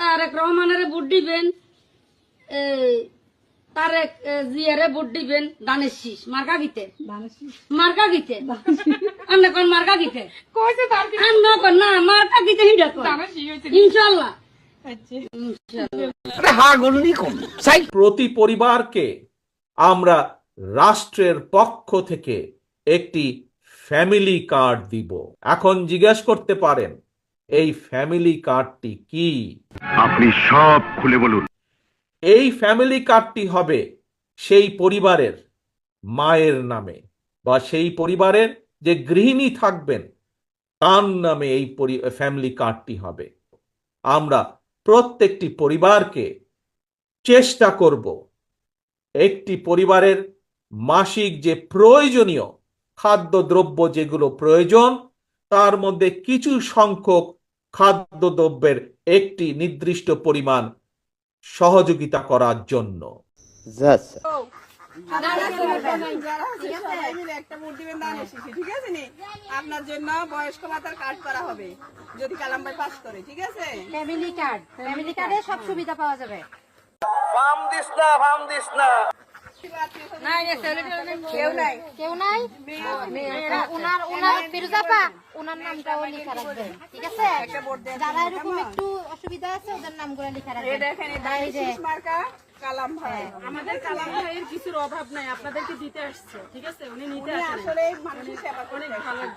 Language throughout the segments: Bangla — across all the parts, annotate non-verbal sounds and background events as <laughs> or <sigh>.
তারেক রহমানের ভোট দিবেন তারেক জিয়ারে ভোট দিবেন দানের শীষ। মার্কা গিতে? মার্কা গিতে? কোন মার্কা গিতে? কোন না মার্কা গিতে হিডা কোন? প্রতি পরিবারকে আমরা রাষ্ট্রের পক্ষ থেকে একটি ফ্যামিলি কার্ড দিব। এখন জিজ্ঞেস করতে পারেন এই ফ্যামিলি কার্ডটি কি? আপনি সব খুলে বলুন। এই ফ্যামিলি কার্ডটি হবে সেই পরিবারের মায়ের নামে বা সেই পরিবারের যে গৃহিণী থাকবেন তার নামে এই ফ্যামিলি কার্ডটি হবে। আমরা প্রত্যেকটি পরিবারকে চেষ্টা করব একটি পরিবারের মাসিক যে প্রয়োজনীয় খাদ্যদ্রব্য যেগুলো প্রয়োজন তার মধ্যে কিছু সংখ্যক খাদ্যদ্রব্যের একটি নির্দিষ্ট পরিমাণ সহযোগিতা করার জন্য। <laughs> সবাই মিলে একটা ভোট দিবেন দান এসেছি ঠিক আছে নি? আপনার জন্য বয়স্ক ভাতার কার্ড করা হবে যদি কালাম ভাই পাস করে ঠিক আছে? ফ্যামিলি কার্ড ফ্যামিলি কার্ডে সব সুবিধা পাওয়া যাবে। কেউ নাই। কেউ নাই? ওনার ওনার ফিরোজাপা ওনার নামটাও লেখা রাখবেন ঠিক আছে? যারা এরকম একটু অসুবিধা আছে ওদের নামগুলো লেখা রাখবেন। দেখেন এই আর এই যে। দানিশ মার্কা কালাম ভাই। আমাদের কালাম ভাইয়ের কিছুর অভাব নাই আপনাদেরকে দিতে আসছে ঠিক আছে? উনি নিতে আসলে মানুষের সেবা করে মানুষ।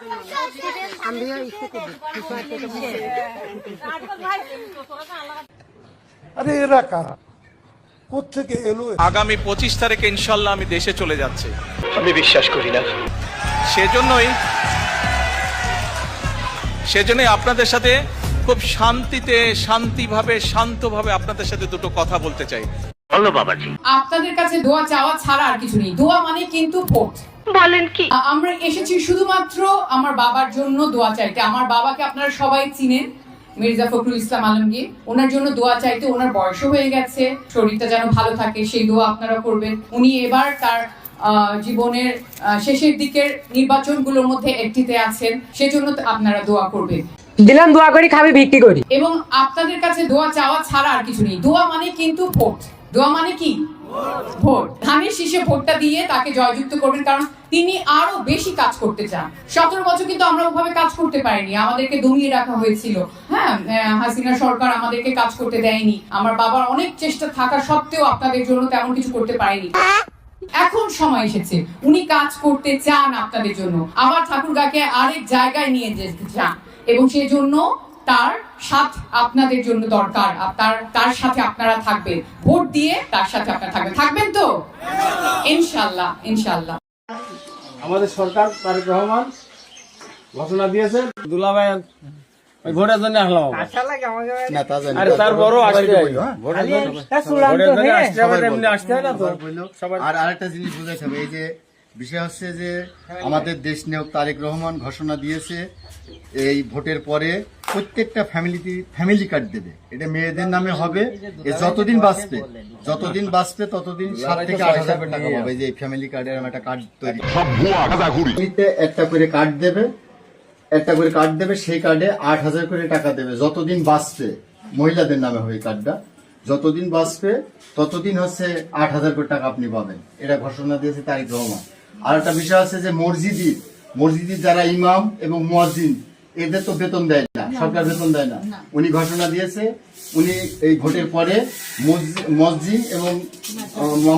আরে এরা কারা? কোথেকে এলো? আগামী পঁচিশ তারিখে ইনশাল্লাহ আমি দেশে চলে যাচ্ছি। আমি বিশ্বাস করি না। সেজন্যই সেজন্যই আপনাদের সাথে খুব শান্তিতে শান্তিভাবে শান্তভাবে আপনাদের সাথে দুটো কথা বলতে চাই। বলো বাবাজি। আপনাদের কাছে দোয়া চাওয়া ছাড়া আর কিছু নেই। দোয়া মানে কিন্তু ভোট। বলেন কি? আমরা এসেছি শুধুমাত্র আমার বাবার জন্য দোয়া চাইতে। আমার বাবাকে আপনারা সবাই চিনেন। মির্জা ফখরুল ইসলাম আলমগীর ওনার জন্য দোয়া চাইতে ওনার বয়সও হয়ে গেছে শরীরটা যেন ভালো থাকে সেই দোয়া আপনারা করবেন। উনি এবার তার জীবনের শেষের দিকের নির্বাচনগুলোর মধ্যে একটিতে আছেন সেজন্য আপনারা দোয়া করবেন। দিলাম দোয়া করি খাবে বিক্রি করি। এবং আপনাদের কাছে দোয়া চাওয়া ছাড়া আর কিছু নেই। দোয়া মানে কিন্তু ভোট। দোয়া মানে কি? ভোট। ধানের শীষে ভোটটা দিয়ে তাকে জয়যুক্ত করবেন, কারণ তিনি আরও বেশি কাজ করতে চান। সতেরো বছর কিন্তু আমরা ওভাবে কাজ করতে পারিনি, আমাদেরকে দমিয়ে রাখা হয়েছিল। হ্যাঁ হাসিনা সরকার আমাদেরকে কাজ করতে দেয়নি। আমার বাবার অনেক চেষ্টা থাকা সত্ত্বেও আপনাদের জন্য তেমন কিছু করতে পারেনি। এখন সময় এসেছে, উনি কাজ করতে চান আপনাদের জন্য। আবার ঠাকুরগাকে আরেক জায়গায় নিয়ে যেতে চান। এবং সেই জন্য তার সাথ আপনাদের জন্য দরকার। তার তার সাথে আপনারা থাকবেন। ভোট দিয়ে তার সাথে আপনারা থাকবেন। থাকবেন তো? ইনশাল্লাহ ইনশাল্লাহ আমাদের সরকার তারেক রহমান ঘোষণা দিয়েছে দুলাভাই ওই ভোটের জন্য আসলাম আরে তারপরও আসতে ভোটের জন্য। আসতে হবে তেমনি আসতে হয় না তো। আর আরেকটা জিনিস বুঝাইতে হবে এই যে বিষয় হচ্ছে যে আমাদের দেশ নিয়োগ তারেক রহমান ঘোষণা দিয়েছে এই ভোটের পরে প্রত্যেকটা ফ্যামিলিতে ফ্যামিলি কার্ড দেবে। এটা মেয়েদের নামে হবে যতদিন বাঁচবে যতদিন বাঁচবে ততদিন সাত থেকে আট হাজার টাকা পাবে। এই যে ফ্যামিলি কার্ডের একটা কার্ড তৈরি। একটা করে কার্ড দেবে একটা করে কার্ড দেবে সেই কার্ডে আট হাজার করে টাকা দেবে। যতদিন বাঁচবে মহিলাদের নামে হবে কার্ডটা যতদিন বাঁচবে ততদিন হচ্ছে আট হাজার করে টাকা আপনি পাবেন। এটা ঘোষণা দিয়েছে তারিক রহমান। আর একটা বিষয় আছে যে মসজিদি মসজিদের যারা ইমাম এবং মুয়াজ্জিন এদের তো বেতন দেয় না সরকার বেতন দেয় না। উনি ঘোষণা দিয়েছে উনি এই ভোটের পরে মসজিদ এবং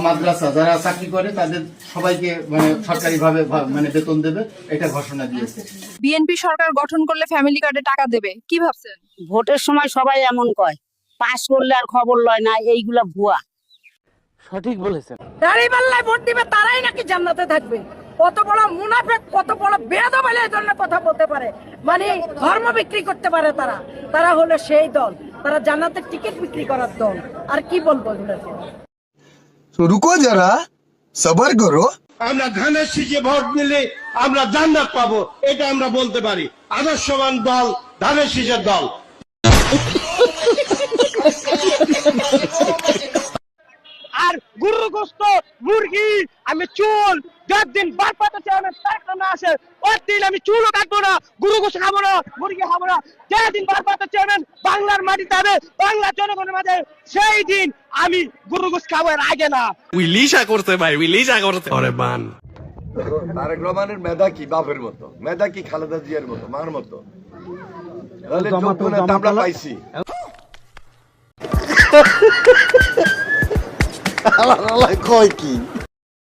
মাদ্রাসা যারা চাকরি করে তাদের সবাইকে মানে সরকারিভাবে ভা- মানে বেতন দেবে এটা ঘোষণা দিয়েছে। বিএনপি সরকার গঠন করলে ফ্যামিলি কার্ডে টাকা দেবে কি ভাবছেন? ভোটের সময় সবাই এমন কয় পাস করলে আর খবর লয় না এইগুলা ভুয়া। সঠিক বলেছেন। দাঁড়িপাল্লায় ভোট দিবে তারাই নাকি জান্নাতে থাকবে? কত বড় মুনাফেক কত বড় বেদ বলে এই জন্য কথা বলতে পারে। মানে ধর্ম বিক্রি করতে পারে তারা। তারা হলো সেই দল। তারা জান্নাতের টিকিট বিক্রি করার দল। আর কি বলব রুকো যারা সবার করো। আমরা ধানের শীষে ভোট দিলে আমরা জান্নাত পাবো এটা আমরা বলতে পারি। আদর্শবান দল ধানের শীষের দল। <laughs> আর গরু গোস্ত মুরগি আমি চুল যতদিন বার পাতাতে অনেক কারখানা আছে ওর দিন আমি চুলও কাটবো না গুরু গোস খাব না মুরগি খাব না। যেদিন ভারপ্রাপ্ত চেয়ারম্যান বাংলার মাটিতে হবে বাংলার জনগণের মাঝে সেই দিন আমি গুরু গোস খাব এর আগে না। উইলিশা করতে ভাই উইলিশা করতে। ওরে বান। তারেক রহমানের মেধা কি? বাপের মতো। মেধা কি? খালেদা জিয়ার মতো মার মতো। তাহলে যোগ্য <laughs> নেতা আমরা পাইছি কয় কি